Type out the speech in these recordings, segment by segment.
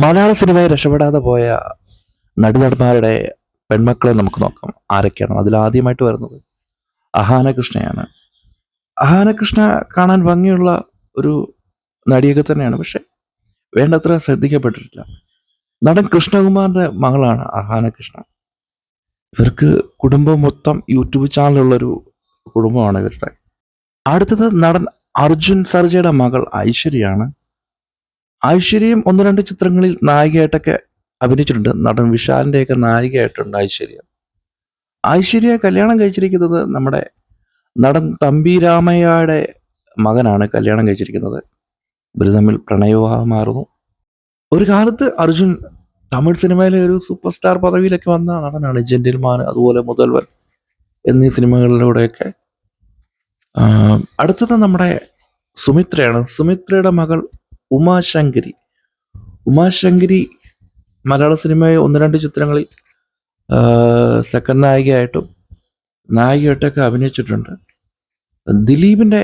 മലയാള സിനിമയെ രക്ഷപ്പെടാതെ പോയ നടിനടന്മാരുടെ പെൺമക്കളെ നമുക്ക് നോക്കാം. ആരൊക്കെയാണ് അതിൽ ആദ്യമായിട്ട് വരുന്നത്? അഹാന കൃഷ്ണയാണ് അഹാന കൃഷ്ണ കാണാൻ ഭംഗിയുള്ള ഒരു നടിയൊക്കെ തന്നെയാണ്. പക്ഷെ വേണ്ടത്ര ശ്രദ്ധിക്കപ്പെട്ടിട്ടില്ല. നടൻ കൃഷ്ണകുമാറിന്റെ മകളാണ് അഹാന കൃഷ്ണ ഇവർക്ക് കുടുംബം മൊത്തം യൂട്യൂബ് ചാനലുള്ളൊരു കുടുംബമാണ് ഇവരുടെ. അടുത്തത് നടൻ അർജുൻ സർജയുടെ മകൾ ഐശ്വര്യയാണ് ഐശ്വര്യയും ഒന്ന് രണ്ട് ചിത്രങ്ങളിൽ നായികയായിട്ടൊക്കെ അഭിനയിച്ചിട്ടുണ്ട്. നടൻ വിശാലിന്റെയൊക്കെ നായികയായിട്ടുണ്ട് ഐശ്വര്യ. ഐശ്വര്യ കല്യാണം കഴിച്ചിരിക്കുന്നത് നമ്മുടെ നടൻ തമ്പി രാമയ്യയുടെ മകനാണ് കല്യാണം കഴിച്ചിരിക്കുന്നത്. ഇവർ തമ്മിൽ പ്രണയവിവാഹമായിരുന്നു ഒരു കാലത്ത് അർജുൻ തമിഴ് സിനിമയിലെ ഒരു സൂപ്പർ സ്റ്റാർ പദവിയിലൊക്കെ വന്ന നടനാണ് ജെന്റിൽമാൻ അതുപോലെ മുതൽവൻ എന്നീ സിനിമകളിലൂടെയൊക്കെ. അടുത്തത് നമ്മുടെ സുമിത്രയാണ്. സുമിത്രയുടെ മകൾ ഉമാശങ്കരി. ഉമാശങ്കരി മലയാള സിനിമയെ ഒന്ന് രണ്ട് ചിത്രങ്ങളിൽ സെക്കൻഡ് നായികയായിട്ടും നായികയായിട്ടൊക്കെ അഭിനയിച്ചിട്ടുണ്ട്. ദിലീപിന്റെ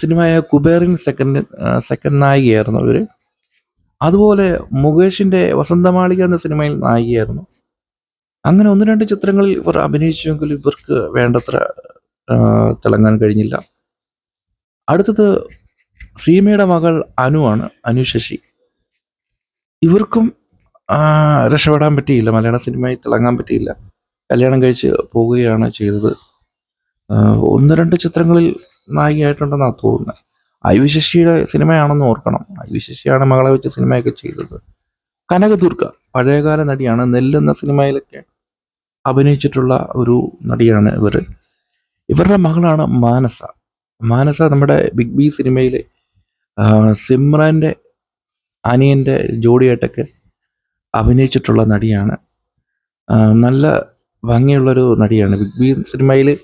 സിനിമയായ കുബേറിൻ സെക്കൻഡ് സെക്കൻഡ് നായികയായിരുന്നു ഇവർ അതുപോലെ മുകേഷിന്റെ വസന്തമാളിക എന്ന സിനിമയിൽ നായികയായിരുന്നു. അങ്ങനെ ഒന്ന് രണ്ട് ചിത്രങ്ങളിൽ ഇവർ അഭിനയിച്ചുവെങ്കിലും ഇവർക്ക് വേണ്ടത്ര തിളങ്ങാൻ കഴിഞ്ഞില്ല. അടുത്തത് സീമയുടെ മകൾ അനു ആണ് അനു ശശി. ഇവർക്കും രക്ഷപ്പെടാൻ പറ്റിയില്ല. മലയാള സിനിമയിൽ തിളങ്ങാൻ പറ്റിയില്ല. കല്യാണം കഴിച്ച് പോവുകയാണ് ചെയ്തത്. ഒന്ന് രണ്ട് ചിത്രങ്ങളിൽ നായികയായിട്ടുണ്ടെന്നാണ് തോന്നുന്നത് ഐ വി ശശിയുടെ സിനിമയാണെന്ന് ഓർക്കണം. ഐ വി ശശിയാണ് മകളെ വെച്ച് സിനിമയൊക്കെ ചെയ്തത്. കനകദുർഗ പഴയകാല നടിയാണ് നെല്ല് എന്ന സിനിമയിലൊക്കെ അഭിനയിച്ചിട്ടുള്ള ഒരു നടിയാണ് ഇവർ ഇവരുടെ മകളാണ് മാനസ. മാനസ നമ്മുടെ ബിഗ് ബി സിനിമയിലെ സിമ്രാന്റെ അനിയന്റെ ജോഡിയായിട്ടൊക്കെ അഭിനയിച്ചിട്ടുള്ള നടിയാണ്. നല്ല ഭംഗിയുള്ളൊരു നടിയാണ്. ബിഗ് ബി സിനിമയിൽ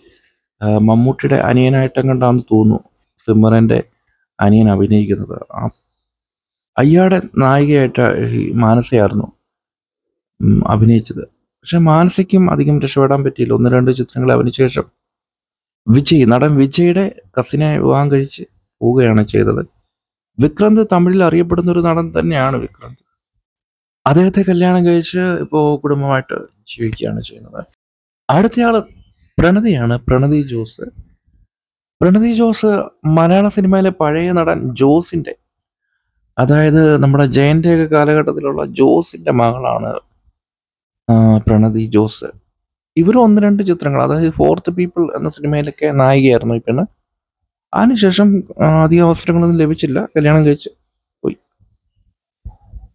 മമ്മൂട്ടിയുടെ അനിയനായിട്ടെങ്ങാണ്ടാന്ന് തോന്നുന്നു സിമ്രന്റെ അനിയൻ അഭിനയിക്കുന്നത്. ആ അയ്യാടെ നായികയായിട്ട് മാനസയായിരുന്നു അഭിനയിച്ചത്. പക്ഷെ മാനസയ്ക്കും അധികം രക്ഷപ്പെടാൻ പറ്റിയില്ല. ഒന്ന് രണ്ട് ചിത്രങ്ങൾ അഭിനയിച്ച ശേഷം വിജയ് നടൻ വിജയുടെ കസിനെ വിവാഹം കഴിച്ച് പോവുകയാണ് ചെയ്തത്. വിക്രാന്ത് തമിഴിൽ അറിയപ്പെടുന്ന ഒരു നടൻ തന്നെയാണ് വിക്രാന്ത്. അദ്ദേഹത്തെ കല്യാണം കഴിച്ച് ഇപ്പോൾ കുടുംബമായിട്ട് ജീവിക്കുകയാണ് ചെയ്യുന്നത്. അടുത്തയാൾ പ്രണതിയാണ് പ്രണതി ജോസ്. പ്രണതി ജോസ് മലയാള സിനിമയിലെ പഴയ നടൻ ജോസിന്റെ അതായത് നമ്മുടെ ജയന്റെ ഒക്കെ കാലഘട്ടത്തിലുള്ള ജോസിന്റെ മകളാണ് പ്രണതി ജോസ്. ഇവർ ഒന്ന് രണ്ട് ചിത്രങ്ങൾ അതായത് ഫോർത്ത് പീപ്പിൾ എന്ന സിനിമയിലൊക്കെ നായികയായിരുന്നു പെണ്ണ് അതിനുശേഷം അധിക അവസരങ്ങളൊന്നും ലഭിച്ചില്ല. കല്യാണം കഴിച്ച്